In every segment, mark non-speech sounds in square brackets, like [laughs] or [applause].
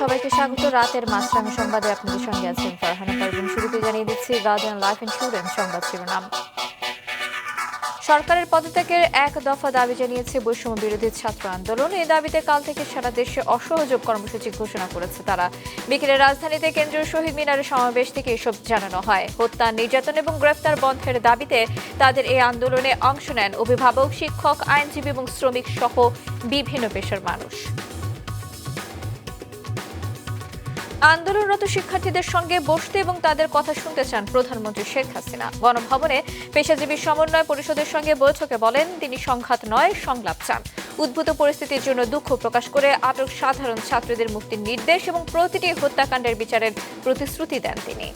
সবাইকে স্বাগত। রাতের মাছরাঙা সংবাদে আপনাদের সঙ্গে আছেন ফারহানা পারভিন। শুরুতে জানিয়ে দিচ্ছি গার্ডিয়ান লাইফ ইন্স্যুরেন্স সংবাদ শিরোনাম। সরকারের পদত্যাগের এক দফা দাবি জানিয়েছে বৈষম্য বিরোধী ছাত্র আন্দোলন। এই দাবিতে কাল থেকে সারা দেশে অসহযোগ কর্মসূচি ঘোষণা করেছে তারা। বিকেলে রাজধানীতে কেন্দ্রীয় শহীদ মিনারের সমাবেশ থেকে এসব জানানো হয়। হত্যা, নির্যাতন এবং গ্রেফতার বন্ধের দাবিতে তাদের এই আন্দোলনে অংশ নেন অভিভাবক, শিক্ষক, আইনজীবী এবং শ্রমিক সহ বিভিন্ন পেশার মানুষ। আন্দোলনরত শিক্ষার্থীদের সঙ্গে বসতে এবং তাদের কথা শুনতে চান প্রধানমন্ত্রী শেখ হাসিনা। গণভবনে পেশাজীবী সমন্বয় পরিষদের সঙ্গে বৈঠকে বলেন, তিনি সংঘাত নয়, সংলাপ চান। উদ্ভূত পরিস্থিতির জন্য দুঃখ প্রকাশ করে আটক সাধারণ ছাত্রদের মুক্তির নির্দেশ এবং প্রতিটি হত্যাকাণ্ডের বিচারের প্রতিশ্রুতি দেন তিনি।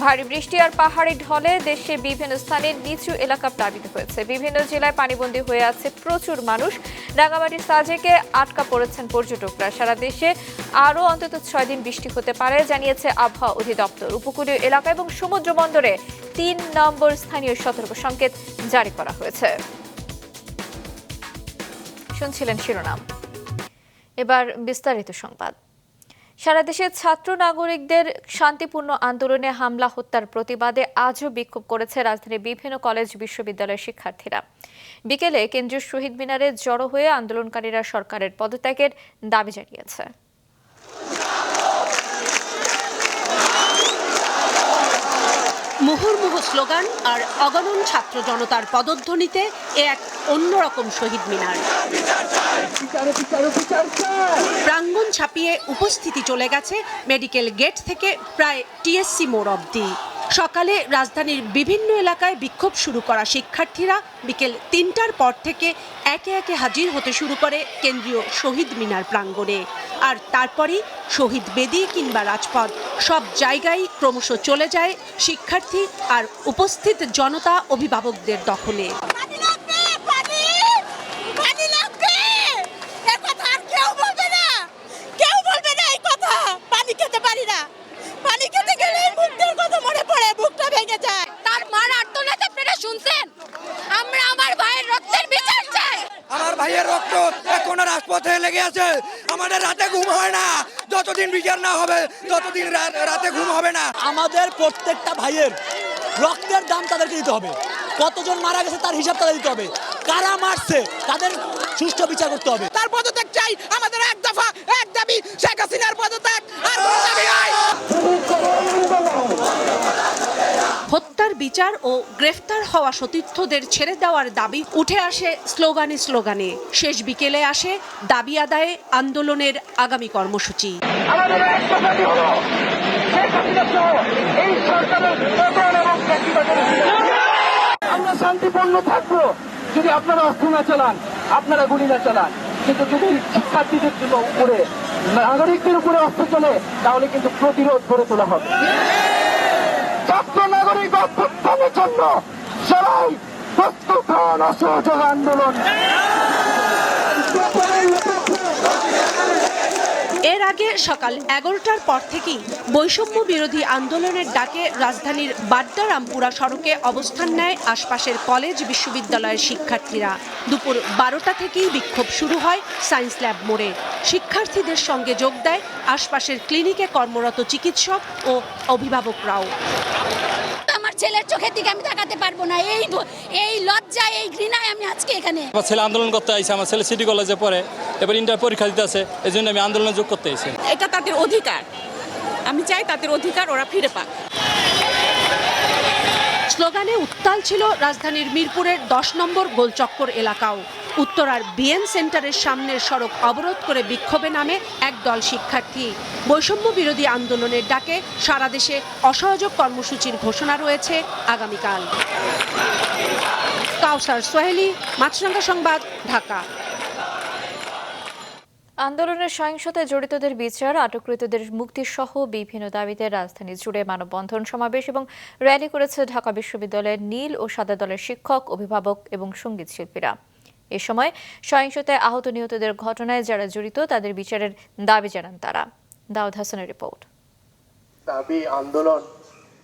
ভারী বৃষ্টি আর পাহাড়ি ঢলে দেশে বিভিন্ন স্থানে নিচু এলাকা প্লাবিত হয়েছে। বিভিন্ন জেলায় পানিবন্দী হয়ে আছে প্রচুর মানুষ। রাঙামাটির সাজেকে আটকা পড়েছেন পর্যটকরা। সারা দেশে আরও অন্তত ছয় দিন বৃষ্টি হতে পারে, জানিয়েছে আবহাওয়া অধিদপ্তর। উপকূলীয় এলাকা এবং সমুদ্র বন্দরে তিন নম্বর স্থানীয় সতর্ক সংকেত জারি করা হয়েছে। শুনছিলেন শিরোনাম। এবার বিস্তারিত সংবাদ। সারা দেশে ছাত্র নাগরিকদের শান্তিপূর্ণ আন্দোলনে হামলা, হত্যার প্রতিবাদে আজও বিক্ষোভ করেছে রাজধানীর বিভিন্ন কলেজ, বিশ্ববিদ্যালয়ের শিক্ষার্থীরা। বিকেলে কেন্দ্রীয় শহীদ মিনারে জড়ো হয়ে আন্দোলনকারীরা সরকারের পদত্যাগের দাবি জানিয়েছে। মুহুর্মুহু স্লোগান আর অগণন ছাত্র জনতার পদধ্বনিতে এ এক অন্যরকম শহীদ মিনার। প্রাঙ্গণ ছাপিয়ে উপস্থিতি চলে গেছে মেডিকেল গেট থেকে প্রায় টিএসসি মোড় অবধি। সকালে রাজধানীর বিভিন্ন এলাকায় বিক্ষোভ শুরু করা শিক্ষার্থীরা বিকেল তিনটার পর থেকে একে একে হাজির হতে শুরু করে কেন্দ্রীয় শহীদ মিনার প্রাঙ্গণে। আর তারপরই শহীদ বেদি কিংবা রাজপথ, সব জায়গায় ক্রমশ চলে যায় শিক্ষার্থী আর উপস্থিত জনতা অভিভাবকদের দখলে। পানি খেতে গেলে মুখের কথা মনে পড়ে বুকটা ভেঙে যায়। তার মার আর্তনাদ আপনারা শুনছেন? আমরা আমার ভাইয়ের রক্তের বিচার চাই। আমার ভাইয়ের রক্ত এখনও রাজপথে লেগে আছে। আমাদের রাতে ঘুম হয় না। যতদিন বিচার না হবে ততদিন রাতে ঘুম হবে না। আমাদের প্রত্যেকটা ভাইয়ের রক্তের দাম তাদেরকে দিতে হবে। কতজন মারা গেছে তার হিসাব তাদের দিতে হবে। কারা মারছে তাদের সুষ্ঠু বিচার করতে হবে। তার পদত্যাগ চাই আমাদের এক দফা এক দাবি শেখ হাসিনার পদত্যাগ। আর কোনো দাবি নাই। বিচার ও গ্রেফতার হওয়া সতীর্থদের ছেড়ে দেওয়ার দাবি উঠে আসে স্লোগানে স্লোগানে। শেষ বিকেলে আসে দাবি আদায়ে আন্দোলনের আগামী কর্মসূচি। আমরা শান্তিপূর্ণ থাকব যদি আপনারা অস্ত্র না চালান, আপনারা গুলি না চালান। কিন্তু যদি শিক্ষার্থীদের উপরে, নাগরিকদের উপরে অস্ত্র চলে, তাহলে কিন্তু প্রতিরোধ গড়ে তোলা হবে। জন্য সবাই প্রস্তুত হন অসহযোগ আন্দোলন। এর আগে সকাল এগারোটার পর থেকেই বৈষম্য বিরোধী আন্দোলনের ডাকে রাজধানীর বাড্ডা রামপুরা সড়কে অবস্থান নেয় আশপাশের কলেজ বিশ্ববিদ্যালয়ের শিক্ষার্থীরা। দুপুর বারোটা থেকেই বিক্ষোভ শুরু হয় সায়েন্স ল্যাব মোড়ে। শিক্ষার্থীদের সঙ্গে যোগ দেয় আশপাশের ক্লিনিকে কর্মরত চিকিৎসক ও অভিভাবকরাও। ছেলের চোখের দিকে আমি তাকাতে পারব না। এই এই লজ্জায় এই ঘৃণায় আমি আজকে এখানে। আমার ছেলে আন্দোলন করতে আইছে আমার ছেলে সিটি কলেজে পড়ে এবার ইন্টার পরীক্ষা দিতে আছে এই জন্য আমি আন্দোলনে যোগ করতে আইসি এটা তাদের অধিকার। আমি চাই তাদের অধিকার ওরা ফিরে পাক। স্লোগানে উত্তাল ছিল রাজধানীর মিরপুরের দশ নম্বর গোলচক্কর এলাকাও। উত্তরার বিএন সেন্টারের সামনের সড়ক অবরোধ করে বিক্ষোভে নামে একদল শিক্ষার্থী। বৈষম্য বিরোধী আন্দোলনের ডাকে সারা দেশে অসহযোগ কর্মসূচির ঘোষণা রয়েছে আগামীকাল। কাউসার সোহেলি, মাছরাঙ্গা সংবাদ, ঢাকা। আন্দোলনের সহিংসতায় জড়িতদের বিচার, আটককৃতদের মুক্তি সহ বিভিন্ন দাবিতে রাজধানী জুড়ে মানববন্ধন সমাবেশ এবং র্যালি করেছে ঢাকা বিশ্ববিদ্যালয়ের নীল ও সাদা দলের শিক্ষক, অভিভাবক এবং সংগীত শিল্পীরা। এ সময় সহিংসতায় আহত নিহতদের ঘটনায় যারা জড়িত, তাদের বিচারের দাবি জানান তারা। দাউদ হাসানের রিপোর্ট। দাবি আন্দোলন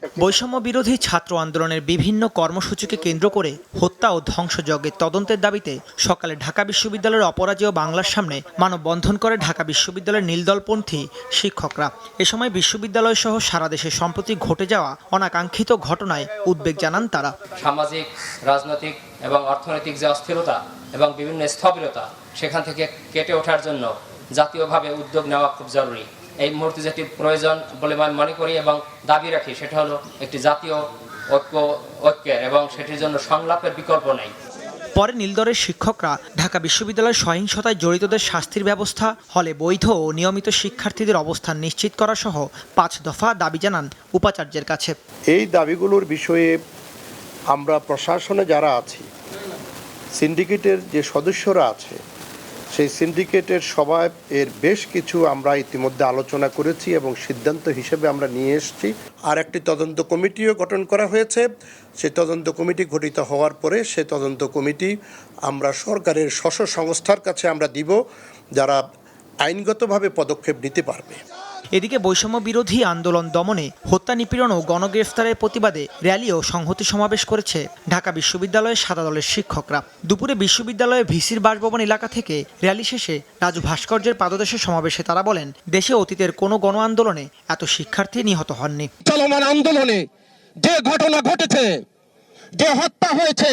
বৈষম্য বিরোধী ছাত্র আন্দোলনের বিভিন্ন কর্মসূচিকে কেন্দ্র করে হত্যা ও ধ্বংসযজ্ঞের তদন্তের দাবিতে সকালে ঢাকা বিশ্ববিদ্যালয়ের অপরাজেয় বাংলার সামনে মানববন্ধন করে ঢাকা বিশ্ববিদ্যালয়ের নীলদলপন্থী শিক্ষকরা। এ সময় বিশ্ববিদ্যালয় সহ সারা দেশে সম্প্রতি ঘটে যাওয়া অনাকাঙ্ক্ষিত ঘটনায় উদ্বেগ জানান তারা। সামাজিক, রাজনৈতিক এবং অর্থনৈতিক যে অস্থিরতা এবং বিভিন্ন স্থবিরতা সেখান থেকে কেটে ওঠার জন্য জাতীয়ভাবে উদ্যোগ নেওয়া খুব জরুরি। এই মুহূর্তে যেটি প্রয়োজন বলে আমি মনে করি এবং দাবি রাখি সেটা হলো একটি জাতীয় ঐক্য ঐক্যের এবং সেটির জন্য সংলাপের বিকল্প নেই। পরে নীলদরের শিক্ষকরা ঢাকা বিশ্ববিদ্যালয়ের সহিংসতায় জড়িতদের শাস্তির ব্যবস্থা হলে বৈধ ও নিয়মিত শিক্ষার্থীদের অবস্থান নিশ্চিত করা সহ পাঁচ দফা দাবি জানান উপাচার্যের কাছে। এই দাবিগুলোর বিষয়ে আমরা প্রশাসনে যারা আছি সিন্ডিকেটের যে সদস্যরা আছে সেই সিন্ডিকেটের সভায় এর বেশ কিছু আমরা ইতিমধ্যে আলোচনা করেছি এবং সিদ্ধান্ত হিসেবে আমরা নিয়ে এসেছি। আর একটি তদন্ত কমিটিও গঠন করা হয়েছে। সেই তদন্ত কমিটি গঠিত হওয়ার পরে সেই তদন্ত কমিটি আমরা সরকারের স্বশ সংস্থার কাছে আমরা দিব, যারা আইনগতভাবে পদক্ষেপ নিতে পারবে। এদিকে বৈষম্য বিরোধী আন্দোলন দমনে হত্যা নিপীড়ন ও গণগ্রেফতারের প্রতিবাদে র্যালি ও সংহতি সমাবেশ করেছে ঢাকা বিশ্ববিদ্যালয়ের সাদা দলের শিক্ষকরা। দুপুরে বিশ্ববিদ্যালয়ের ভিসির বাসভবন এলাকা থেকে র্যালি শেষে রাজু ভাস্কর্যের পাদদেশে সমাবেশে তারা বলেন, দেশে অতীতের কোনো গণ আন্দোলনে এত শিক্ষার্থী নিহত হননি। চলমান আন্দোলনে যে ঘটনা ঘটেছে, যে হত্যা হয়েছে,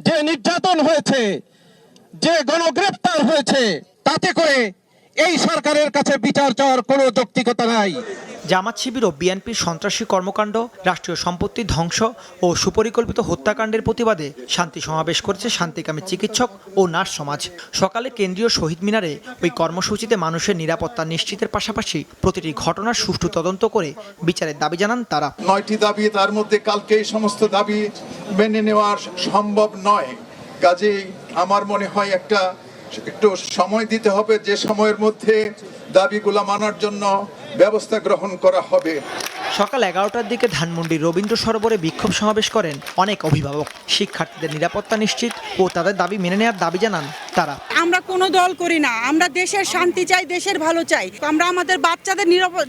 যে নির্যাতন হয়েছে, যে গণগ্রেফতার হয়েছে, তাতে করে এই সরকারের কাছে বিচার চাওয়ার কোনো যৌক্তিকতা নাই। জামাত শিবির ও বিএনপির সন্ত্রাসী কর্মকাণ্ড রাষ্ট্রীয় সম্পত্তি ধ্বংস ও সুপরিকল্পিত হত্যাকাণ্ডের প্রতিবাদে শান্তি সমাবেশ করেছে শান্তিকামী চিকিৎসক ও নার্স সমাজ। সকালে কেন্দ্রীয় শহীদ মিনারে ওই কর্মসূচিতে মানুষের নিরাপত্তা নিশ্চিতের পাশাপাশি প্রতিটি ঘটনার সুষ্ঠু তদন্ত করে বিচারের দাবি জানান তারা। নয়টি দাবি তার মধ্যে কালকে এই সমস্ত দাবি মেনে নেওয়া সম্ভব নয়। কাজেই আমার মনে হয় একটা একটু সময় দিতে হবে যে সময়ের মধ্যে দাবিগুলো মানার জন্য ব্যবস্থা গ্রহণ করা হবে। সকাল এগারোটার দিকে ধানমন্ডির রবীন্দ্র সরোবরে বিক্ষোভ সমাবেশ করেন অনেক অভিভাবক। শিক্ষার্থীদের নিরাপত্তা নিশ্চিত ও তাদের দাবি মেনে নেওয়ার দাবি জানান তারা। আমরা কোনো দল করি না আমরা দেশের শান্তি চাই দেশের ভালো চাই। আমরা আমাদের বাচ্চাদের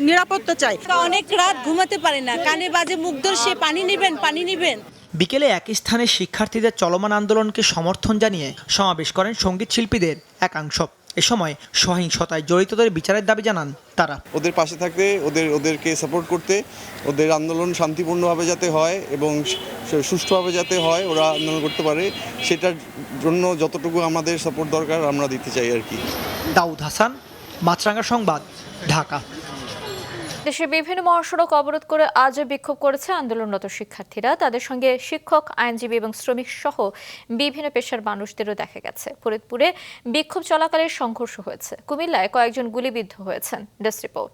নিরাপত্তা চাই। অনেক রাত ঘুমাতে পারে না কানে বাজে মুগ্ধর সে পানি নিবেন পানি নিবেন। বিকেলে একই স্থানে শিক্ষার্থীদের চলমান আন্দোলনকে সমর্থন জানিয়ে সমাবেশ করেন সংগীত শিল্পীদের একাংশ। এ সময় সহিংসতায় জড়িতদের বিচারের দাবি জানান তারা। ওদের পাশে থাকতে ওদের ওদেরকে সাপোর্ট করতে ওদের আন্দোলন শান্তিপূর্ণভাবে যাতে হয় এবং সুষ্ঠুভাবে যাতে হয় ওরা আন্দোলন করতে পারে সেটার জন্য যতটুকু আমাদের সাপোর্ট দরকার আমরা দিতে চাই আর কি। দাউদ হাসান মাছরাঙ্গা সংবাদ ঢাকা। দেশের বিভিন্ন মহাসড়ক অবরোধ করে আজও বিক্ষোভ করেছে আন্দোলনরত শিক্ষার্থীরা। তাদের সঙ্গে শিক্ষক, আইনজীবী এবং শ্রমিক সহ বিভিন্ন পেশার মানুষদেরও দেখা গেছে। ফরিদপুরে বিক্ষোভ চলাকালে সংঘর্ষ হয়েছে। কুমিল্লায় কয়েকজন গুলিবিদ্ধ হয়েছেন। Desk report.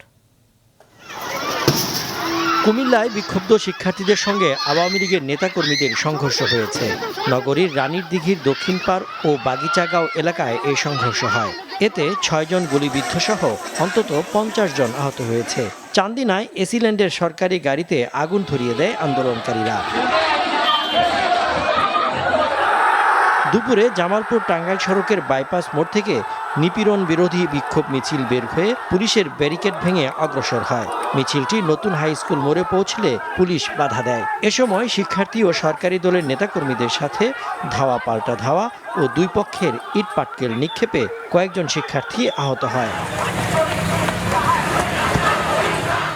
কুমিল্লায় বিক্ষুব্ধ শিক্ষার্থীদের সঙ্গে আওয়ামী লীগের নেতাকর্মীদের সংঘর্ষ হয়েছে। নগরীর রানীর দিঘির দক্ষিণ পার ও বাগিচাগাঁও এলাকায় এই সংঘর্ষ হয়। এতে ছয়জন গুলিবিদ্ধ সহ অন্তত পঞ্চাশ জন আহত হয়েছে। চান্দিনায় এসিল্যান্ডের সরকারি গাড়িতে আগুন ধরিয়ে দেয় আন্দোলনকারীরা। দুপুরে জামালপুর টাঙ্গাইল সড়কের বাইপাস মোড় থেকে নিপীড়ন বিরোধী বিক্ষোভ মিছিল বের হয়ে পুলিশের ব্যারিকেড ভেঙে অগ্রসর হয়। মিছিলটি নতুন হাই স্কুল মোড়ে পৌঁছলে পুলিশ বাধা দেয়। এ সময় শিক্ষার্থী ও সরকারি দলের নেতাকর্মীদের সাথে ধাওয়া পাল্টা ধাওয়া ও দুই পক্ষের ইট পাটকেল নিক্ষেপে কয়েকজন শিক্ষার্থী আহত হয়।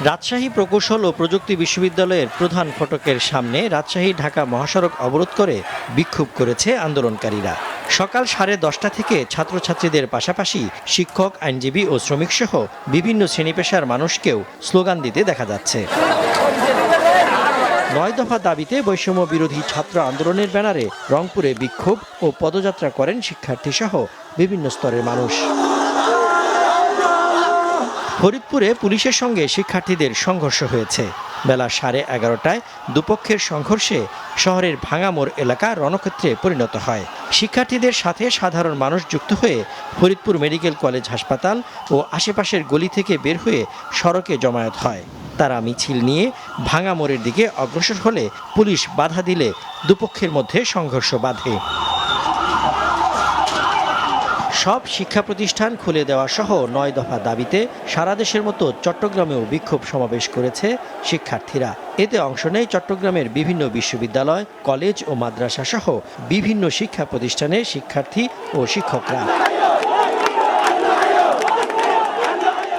রাজশাহী প্রকৌশল ও প্রযুক্তি বিশ্ববিদ্যালয়ের প্রধান ফটকের সামনে রাজশাহী ঢাকা মহাসড়ক অবরোধ করে বিক্ষোভ করেছে আন্দোলনকারীরা। সকাল সাড়ে দশটা থেকে ছাত্রছাত্রীদের পাশাপাশি শিক্ষক, আইনজীবী ও শ্রমিক সহ বিভিন্ন শ্রেণি পেশার মানুষকেও স্লোগান দিতে দেখা যাচ্ছে। নয় দফা দাবিতে বৈষম্য বিরোধী ছাত্র আন্দোলনের ব্যানারে রংপুরে বিক্ষোভ ও পদযাত্রা করেন শিক্ষার্থী সহ বিভিন্ন স্তরের মানুষ। ফরিদপুরে পুলিশের সঙ্গে শিক্ষার্থীদের সংঘর্ষ হয়েছে। বেলা সাড়ে এগারোটায় দুপক্ষের সংঘর্ষে শহরের ভাঙামোড় এলাকা রণক্ষেত্রে পরিণত হয়। শিক্ষার্থীদের সাথে সাধারণ মানুষ যুক্ত হয়ে ফরিদপুর মেডিকেল কলেজ হাসপাতাল ও আশেপাশের গলি থেকে বের হয়ে সড়কে জমায়েত হয়। তারা মিছিল নিয়ে ভাঙা মোড়ের দিকে অগ্রসর হলে পুলিশ বাধা দিলে দুপক্ষের মধ্যে সংঘর্ষ বাধে। সব শিক্ষা প্রতিষ্ঠান খুলে দেওয়া সহ নয় দফা দাবিতে সারা দেশের মতো চট্টগ্রামেও বিক্ষোভ সমাবেশ করেছে শিক্ষার্থীরা। এতে অংশ নেয় চট্টগ্রামের বিভিন্ন বিশ্ববিদ্যালয়, কলেজ ও মাদ্রাসা সহ বিভিন্ন শিক্ষা প্রতিষ্ঠানের শিক্ষার্থী ও শিক্ষকরা।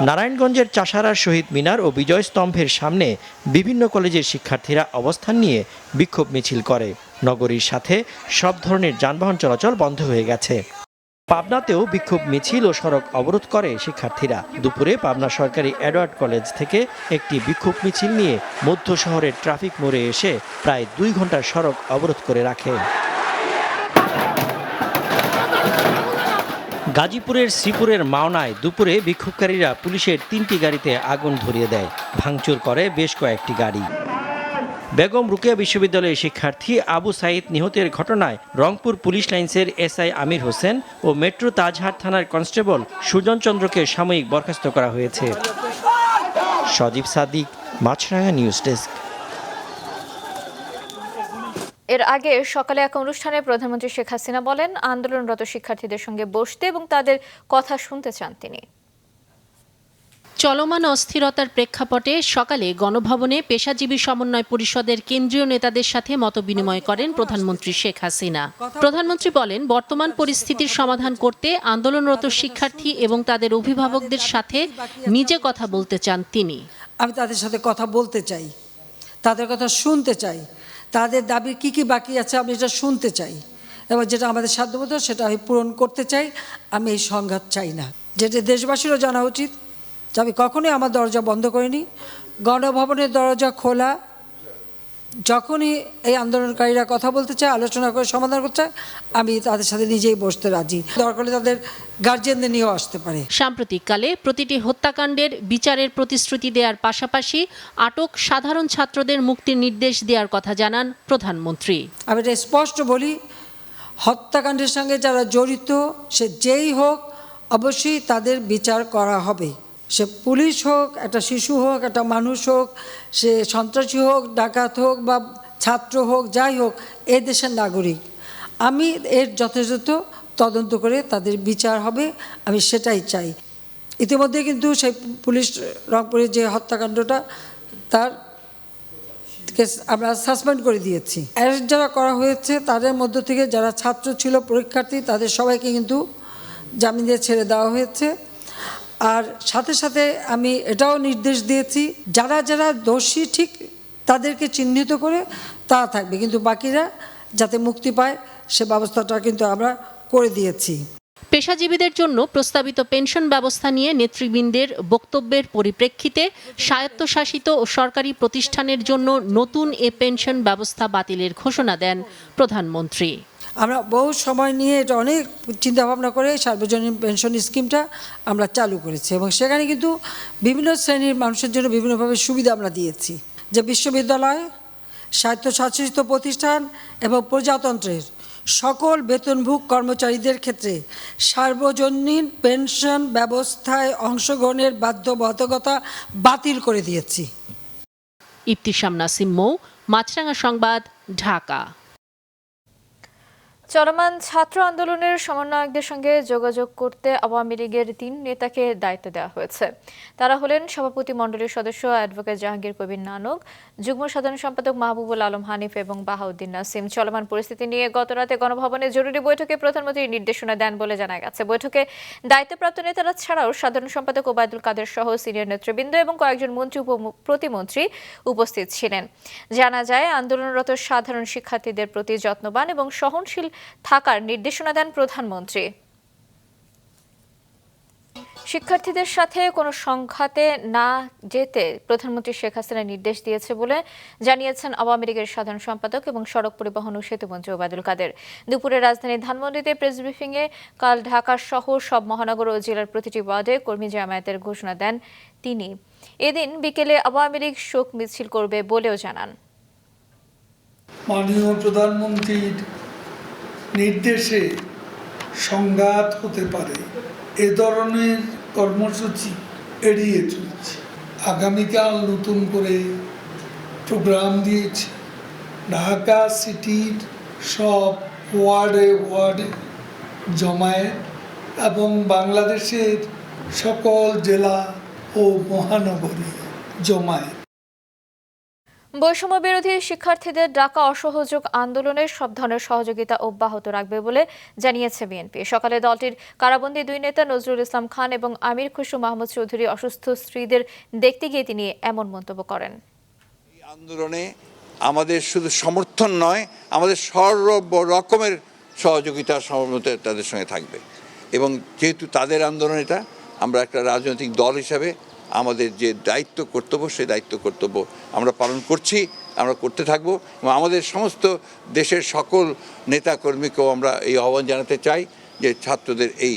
নারায়ণগঞ্জের চাষারার শহীদ মিনার ও বিজয় স্তম্ভের সামনে বিভিন্ন কলেজের শিক্ষার্থীরা অবস্থান নিয়ে বিক্ষোভ মিছিল করে। নগরীর সাথে সব ধরনের যানবাহন চলাচল বন্ধ হয়ে গেছে। পাবনাতেও বিক্ষোভ মিছিল ও সড়ক অবরোধ করে শিক্ষার্থীরা। দুপুরে পাবনা সরকারি অ্যাডওয়ার্ড কলেজ থেকে একটি বিক্ষোভ মিছিল নিয়ে মধ্য শহরের ট্রাফিক মোড়ে এসে প্রায় দুই ঘণ্টা সড়ক অবরোধ করে রাখে। গাজীপুরের শ্রীপুরের মাওনায় দুপুরে বিক্ষোভকারীরা পুলিশের তিনটি গাড়িতে আগুন ধরিয়ে দেয়। ভাঙচুর করে বেশ কয়েকটি গাড়ি। বেগম রুকেয়া বিশ্ববিদ্যালয়ের শিক্ষার্থী আবু সাইদ নিহতের ঘটনায় রংপুর পুলিশ লাইন্সের এসআই আমির হোসেন ও মেট্রো তাজহাট থানার কনস্টেবল সুজন চন্দ্রকে সাময়িক বরখাস্ত করা হয়েছে। Sajib Sadik, Maasranga news desk. এর আগে সকালে এক অনুষ্ঠানে প্রধানমন্ত্রী শেখ হাসিনা বলেন, আন্দোলনরত শিক্ষার্থীদের সঙ্গে বসতে এবং তাদের কথা শুনতে চান তিনি। চলমান অস্থিরতার প্রেক্ষাপটে সকালে গণভবনে পেশাজীবী সমন্বয় পরিষদের কেন্দ্রীয় নেতাদের সাথে মতবিনিময় করেন প্রধানমন্ত্রী শেখ হাসিনা। প্রধানমন্ত্রী বলেন, বর্তমান পরিস্থিতির সমাধান করতে আন্দোলনরত শিক্ষার্থী এবং তাদের অভিভাবকদের সাথে নিজে কথা বলতে চান তিনি। আমি তাদের সাথে কথা বলতে চাই, তাদের কথা শুনতে চাই, তাদের দাবি কি কি বাকি আছে আমি এটা শুনতে চাই এবং যেটা আমাদের সাধ্যমতো সেটা আমি পূরণ করতে চাই, আমি এই সংঘাত চাই না। যেটা দেশবাসীরও জানা উচিত যে আমি কখনোই আমার দরজা বন্ধ করিনি। গণভবনের দরজা খোলা। যখনই এই আন্দোলনকারীরা কথা বলতে চায় আলোচনা করে সমাধান করতে চায় আমি তাদের সাথে নিজেই বসতে রাজি। দরকার হলে তাদের গার্জিয়ানদের নিয়েও আসতে পারে। সাম্প্রতিককালে প্রতিটি হত্যাকাণ্ডের বিচারের প্রতিশ্রুতি দেওয়ার পাশাপাশি আটক সাধারণ ছাত্রদের মুক্তির নির্দেশ দেওয়ার কথা জানান প্রধানমন্ত্রী। আমি এটা স্পষ্ট বলি হত্যাকাণ্ডের সঙ্গে যারা জড়িত সে যেই হোক অবশ্যই তাদের বিচার করা হবে। সে পুলিশ হোক, একটা শিশু হোক, একটা মানুষ হোক, সে সন্ত্রাসী হোক, ডাকাত হোক বা ছাত্র হোক, যাই হোক, এ দেশের নাগরিক। আমি এর যথাযথ তদন্ত করে তাদের বিচার হবে, আমি সেটাই চাই। ইতিমধ্যে কিন্তু সেই পুলিশ রংপুরের যে হত্যাকাণ্ডটা, তার কেস আমরা সাসপেন্ড করে দিয়েছি। অ্যারেস্ট যারা করা হয়েছে, তাদের মধ্য থেকে যারা ছাত্র ছিল, পরীক্ষার্থী, তাদের সবাইকে কিন্তু জামিন দিয়ে ছেড়ে দেওয়া হয়েছে। আর সাথে সাথে আমি এটাও নির্দেশ দিয়েছি, যারা যারা দোষী ঠিক তাদেরকে চিহ্নিত করে তারা থাকবে। কিন্তু বাকিরা যাতে মুক্তি পায়, সে ব্যবস্থাটা কিন্তু আমরা করে দিয়েছি। পেশাজীবীদের জন্য প্রস্তাবিত পেনশন ব্যবস্থা নিয়ে নেতৃবৃন্দের বক্তব্যের পরিপ্রেক্ষিতে স্বায়ত্তশাসিত ও সরকারি প্রতিষ্ঠানের জন্য নতুন এ পেনশন ব্যবস্থা বাতিলের ঘোষণা দেন প্রধানমন্ত্রী। আমরা বহু সময় নিয়ে এটা অনেক চিন্তাভাবনা করে সার্বজনীন পেনশন স্কিমটা আমরা চালু করেছি এবং সেখানে কিন্তু বিভিন্ন শ্রেণির মানুষের জন্য বিভিন্নভাবে সুবিধা আমরা দিয়েছি। যে বিশ্ববিদ্যালয়, স্বায়ত্তশাসিত প্রতিষ্ঠান এবং প্রজাতন্ত্রের সকল বেতনভোগ কর্মচারীদের ক্ষেত্রে সার্বজনীন পেনশন ব্যবস্থায় অংশগ্রহণের বাধ্যবাধকতা বাতিল করে দিয়েছি। ইফতিসাম নাসিম মৌ, মাছরাঙা সংবাদ, ঢাকা। চলমান ছাত্র আন্দোলনের সমন্বয়কদের সঙ্গে যোগাযোগ করতে আওয়ামী লীগের তিন নেতাকে দায়িত্ব দেওয়া হয়েছে। তারা হলেন সভাপতি মণ্ডলীর সদস্য অ্যাডভোকেট জাহাঙ্গীর কবির নানক, যুগ্ম সাধারণ সম্পাদক মাহবুবুল আলম হানিফ এবং বাহাউদ্দিন নাসিম। চলমান পরিস্থিতি নিয়ে গতরাতে গণভবনে জরুরি বৈঠকে প্রধানমন্ত্রী নির্দেশনা দেন বলে জানা গেছে। বৈঠকে দায়িত্বপ্রাপ্ত নেতারা ছাড়াও সাধারণ সম্পাদক ওবায়দুল কাদের সহ সিনিয়র নেতৃবৃন্দ এবং কয়েকজন মন্ত্রী, উপ প্রতিমন্ত্রী উপস্থিত ছিলেন। জানা যায়, আন্দোলনরত সাধারণ শিক্ষার্থীদের প্রতি যত্নবান এবং সহনশীল থাকার নির্দেশনা দেন প্রধানমন্ত্রী। শিক্ষার্থীদের সাথে কোনো সংঘাতে না যেতে প্রধানমন্ত্রী শেখ হাসিনা নির্দেশ দিয়েছে বলে জানিয়েছেন আওয়ামী লীগের সাধারণ সম্পাদক এবং সড়ক পরিবহন ও সেতুমন্ত্রী ওবায়দুল কাদের। দুপুরে রাজধানীর ধানমন্ডিতে প্রেস ব্রিফিংয়ে কাল ঢাকা সহ সব মহানগর ও জেলার প্রতিটি ওয়ার্ডে কর্মী জামায়াতের ঘোষণা দেন তিনি। এদিন বিকেলে আওয়ামী লীগ শোক মিছিল করবে বলেও জানান। মাননীয় প্রধানমন্ত্রীর নির্দেশে সংঘাত হতে পারে। এ ধরনের কর্মসূচি এড়িয়ে চলছে। আগামীকাল নতুন করে প্রোগ্রাম দিয়েছে। ঢাকা সিটির সব ওয়ার্ডে ওয়ার্ডে জমায়েত এবং বাংলাদেশের সকল জেলা ও মহানগরী জমায়েত। বৈষম্য বিরোধী শিক্ষার্থীদের ডাকা অসহযোগ আন্দোলনের সব ধরনের সহযোগিতা অব্যাহত রাখবে বলে জানিয়েছে বিএনপি। সকালে দলটির কারাবন্দী দুই নেতা নজরুল ইসলাম খান এবং আমির খুশু মাহমুদ চৌধুরী অসুস্থ স্ত্রীদের দেখতে গিয়ে তিনি এমন মন্তব্য করেন। আন্দোলনে আমাদের শুধু সমর্থন নয়, আমাদের সর্ব রকমের সহযোগিতা সহমতে তাদের সঙ্গে থাকবে। এবং যেহেতু তাদের আন্দোলন এটা, আমরা একটা রাজনৈতিক দল হিসাবে আমাদের যে দায়িত্ব কর্তব্য, সেই দায়িত্ব কর্তব্য আমরা পালন করছি, আমরা করতে থাকব এবং আমাদের সমস্ত দেশের সকল নেতাকর্মীকেও আমরা এই আহ্বান জানাতে চাই যে ছাত্রদের এই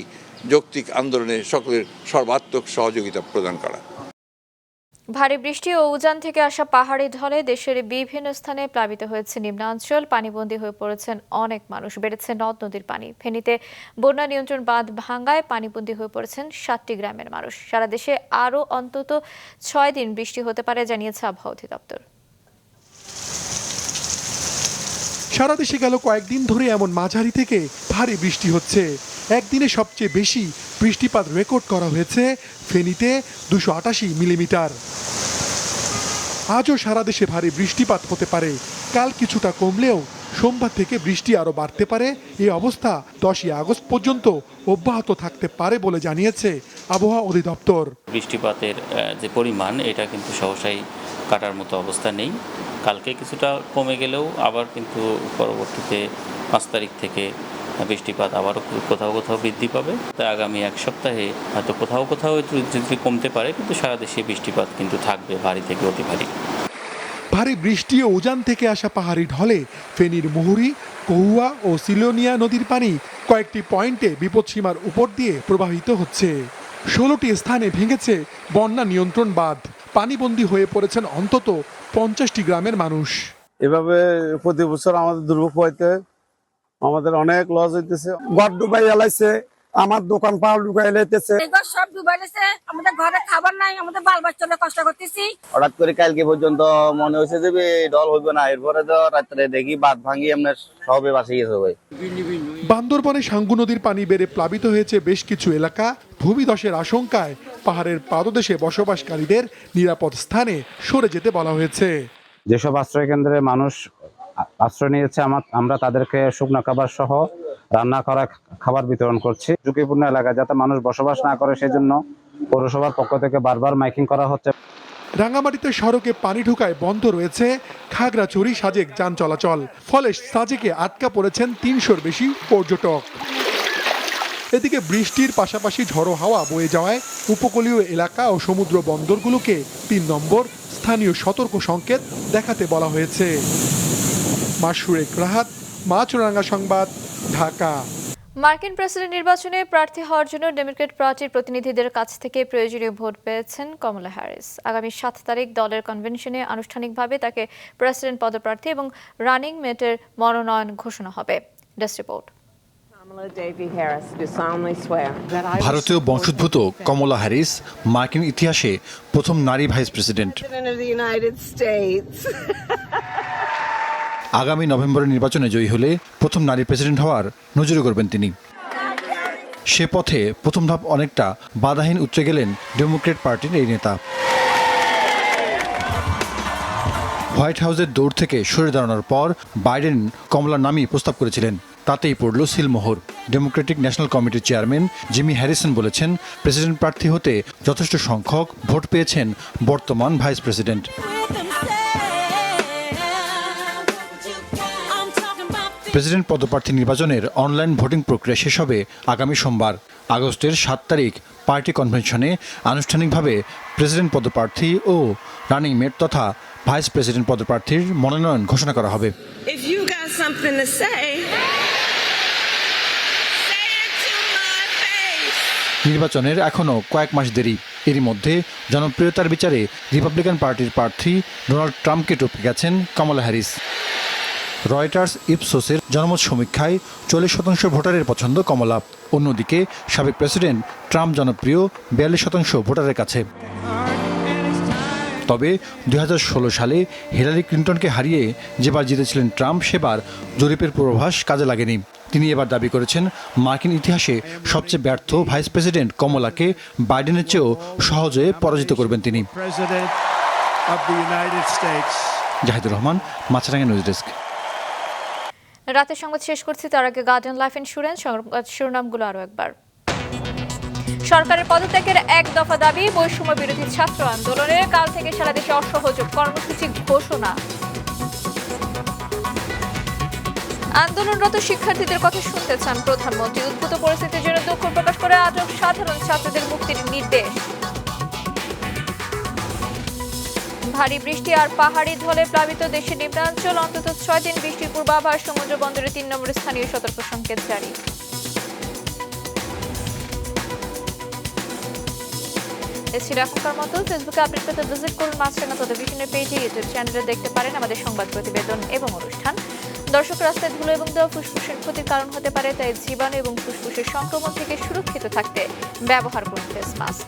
যৌক্তিক আন্দোলনে সকলের সর্বাত্মক সহযোগিতা প্রদান করা। ভারী বৃষ্টি ও উজান থেকে আসা পাহাড়ি ঢলে দেশের বিভিন্ন স্থানে প্লাবিত হয়েছে নিম্নাঞ্চল। পানিবন্দী হয়ে পড়েছেন অনেক মানুষ। বেড়েছে নদ নদীর পানি। ফেনীতে বন্যা নিয়ন্ত্রণ বাঁধ ভাঙ্গায় পানিবন্দী হয়ে পড়েছেন সাতটি গ্রামের মানুষ। সারা দেশে আরও অন্তত ছয় দিন বৃষ্টি হতে পারে, জানিয়েছে আবহাওয়া অধিদপ্তর। সারা দেশে গেল কয়েকদিন ধরে এমন মাঝারি থেকে ভারী বৃষ্টি হচ্ছে। একদিনে সবচেয়ে বেশি বৃষ্টিপাত রেকর্ড করা হয়েছে ফেনীতে দুশো আটাশি মিলিমিটার। আজও সারা দেশে ভারী বৃষ্টিপাত হতে পারে। কাল কিছুটা কমলেও সোমবার থেকে বৃষ্টি আরও বাড়তে পারে। এই অবস্থা দশই আগস্ট পর্যন্ত অব্যাহত থাকতে পারে বলে জানিয়েছে আবহাওয়া অধিদপ্তর। বৃষ্টিপাতের যে পরিমাণ, এটা কিন্তু সহসাই কাটার মতো অবস্থা নেই। কালকে কিছুটা কমে গেলেও আবার কিন্তু পরবর্তীতে পাঁচ তারিখ থেকে বৃষ্টিপাত আবারও কোথাও কোথাও বৃদ্ধি পাবে। তাই আগামী এক সপ্তাহে হয়তো কোথাও কোথাও যদি কমতে পারে কিন্তু সারা দেশে বৃষ্টিপাত কিন্তু থাকবে ভারী থেকে অতি ভারী। ভারী বৃষ্টি ও উজান থেকে আসা পাহাড়ি ঢলে ফেনীর মুহুরি কহুয়া ও সিলোনিয়া নদীর পানি কয়েকটি পয়েন্টে বিপদসীমার উপর দিয়ে প্রবাহিত হচ্ছে। ষোলোটি স্থানে ভেঙেছে বন্যা নিয়ন্ত্রণ বাঁধ। পানিবন্দী হয়ে পড়েছেন অন্তত পঞ্চাশটি গ্রামের মানুষ। এভাবে প্রতি বছর আমাদের দুর্ভোগ হইতে আমাদের অনেক লস হইতেছে। ঘর ডুবাই এলাইছে আমার দোকান পাল ডুবাই এলাইতেছে সব ডুবাইলেছে আমাদের ঘরে খাবার নাই আমাদের বাল বাচ্চারা কষ্ট করতেছি। হঠাৎ করে কালকে পর্যন্ত মনে হয়েছে যে বে, ডল হইবে না এরপরে তো রাত্রে দেখি বাদ ভাঙি আমরা সবে বাসে গেছে ভাই। বান্দরবনে সাঙ্গু নদীর পানি বেড়ে প্লাবিত হয়েছে বেশ কিছু এলাকা। ভূমিধসের আশঙ্কায় পাহাড়ের পাদদেশে বসবাসকারীদের নিরাপদ স্থানে সরে যেতে বলা হয়েছে। যেসব আশ্রয় কেন্দ্রে মানুষ আশ্রয় নিয়েছে আমার, আমরা তাদেরকে শুকনো খাবার সহ রান্না করা খাবার বিতরণ করছি। ঝুঁকিপূর্ণ এলাকায় যাতে মানুষ বসবাস না করে, সেজন্য পৌরসভার পক্ষ থেকে বারবার মাইকিং করা হচ্ছে। রাঙামাটিতে সড়কে পানি ঢুকায় বন্ধ রয়েছে খাগড়াছড়ি সাজেক যান চলাচল। ফলে সাজেকে আটকা পড়েছেন তিনশোর বেশি পর্যটক। এদিকে বৃষ্টির পাশাপাশি ঝড়ো হাওয়া বয়ে যাওয়ায় উপকূলীয় এলাকা ও সমুদ্র বন্দরগুলোকে তিন নম্বর স্থানীয় সতর্ক সংকেত দেখাতে বলা হয়েছে। মাসুরেক রাহাত মাছরাঙ্গা সংবাদ ঢাকা। মার্কিন প্রেসিডেন্ট নির্বাচনে প্রার্থী হওয়ার জন্য ডেমোক্রেট পার্টির প্রতিনিধিদের কাছ থেকে প্রয়োজনীয় ভোট পেয়েছেন কমলা হ্যারিস। আগামী সাত তারিখ দলের কনভেনশনে আনুষ্ঠানিকভাবে তাকে প্রেসিডেন্ট পদপ্রার্থী এবং রানিং মেটের মনোনয়ন ঘোষণা হবে। Desk report. ভারতীয় বংশোদ্ভূত কমলা হ্যারিস মার্কিন ইতিহাসে প্রথম নারী ভাইস প্রেসিডেন্ট। [laughs] আগামী নভেম্বরের নির্বাচনে জয়ী হলে প্রথম নারী প্রেসিডেন্ট হওয়ার নজরে করবেন তিনি। সে পথে প্রথম ধাপ অনেকটা বাধাহীন উতরে গেলেন ডেমোক্রেট পার্টির এই নেতা। হোয়াইট হাউসের দৌড় থেকে সরে দাঁড়ানোর পর বাইডেন কমলার নামই প্রস্তাব করেছিলেন। তাতেই পড়ল সিলমোহর। ডেমোক্রেটিক ন্যাশনাল কমিটির চেয়ারম্যান জিমি হ্যারিসন বলেছেন, প্রেসিডেন্ট প্রার্থী হতে যথেষ্ট সংখ্যক ভোট পেয়েছেন বর্তমান ভাইস প্রেসিডেন্ট। প্রেসিডেন্ট পদপ্রার্থী নির্বাচনের অনলাইন ভোটিং প্রক্রিয়া শেষ হবে আগামী সোমবার। আগস্টের সাত তারিখ পার্টি কনভেনশনে আনুষ্ঠানিকভাবে প্রেসিডেন্ট পদপ্রার্থী ও রানিং মেট তথা ভাইস প্রেসিডেন্ট পদপ্রার্থীর মনোনয়ন ঘোষণা করা হবে। নির্বাচনের এখনও কয়েক মাস দেরি। এরই মধ্যে জনপ্রিয়তার বিচারে রিপাবলিকান পার্টির প্রার্থী ডোনাল্ড ট্রাম্পকে টপকে গেছেন কমলা হ্যারিস। রয়টার্স ইপসোসের জনমত সমীক্ষায় চল্লিশ শতাংশ ভোটারের পছন্দ কমলা। অন্যদিকে সাবেক প্রেসিডেন্ট ট্রাম্প জনপ্রিয় বিয়াল্লিশ শতাংশ ভোটারের কাছে। তবে দু হাজার ষোলো সালে হিলারি ক্লিন্টনকে হারিয়ে যেবার জিতেছিলেন ট্রাম্প সেবার জরিপের পূর্বাভাস কাজে লাগেনি। তিনি এবার দাবি করেছেন মার্কিন ইতিহাসে সবচেয়ে ব্যর্থ ভাইস প্রেসিডেন্ট কমলাকে বাইডেনের চেয়েও সহজে পরাজিত করবেন তিনি। Zahidur Rahman Maasranga news desk. রাতের সংবাদ শেষ করছি, তার আগে গার্ডেন লাইফ ইন্স্যুরেন্স সংবাদ শিরোনামগুলো আরও একবার। সরকারের পদত্যাগের এক দফা দাবি, বৈষম্য বিরোধী ছাত্র আন্দোলনে কাল থেকে সারা দেশে অসহযোগ কর্মসূচি ঘোষণা। আন্দোলনরত শিক্ষার্থীদের কথা শুনতে চান প্রধানমন্ত্রী। উদ্ভূত পরিস্থিতির জন্য দুঃখ প্রকাশ করে আটক সাধারণ ছাত্রদের মুক্তির নির্দেশ। ভারী বৃষ্টি আর পাহাড়ি ঢলে প্লাবিত দেশের নিম্নাঞ্চল, অন্তত ছয় দিন বৃষ্টির পূর্বাভাস সমুদ্র বন্দরে তিন নম্বর স্থানীয় সতর্ক সংকেত জারি। এ ছিল এখনকার মতো ফেসবুকে আপডেট পেতে ভিজিট করুন মাছরাঙা টেলিভিশনের পেজে, ইউটিউব চ্যানেলে দেখতে পারেন আমাদের সংবাদ প্রতিবেদন এবং অনুষ্ঠান। দর্শক রাস্তায় ধুলো এবং দেওয়া ফুসফুসের ক্ষতির কারণ হতে পারে, তাই জীবাণু এবং ফুসফুসের সংক্রমণ থেকে সুরক্ষিত থাকতে ব্যবহার করুন ফেস মাস্ক।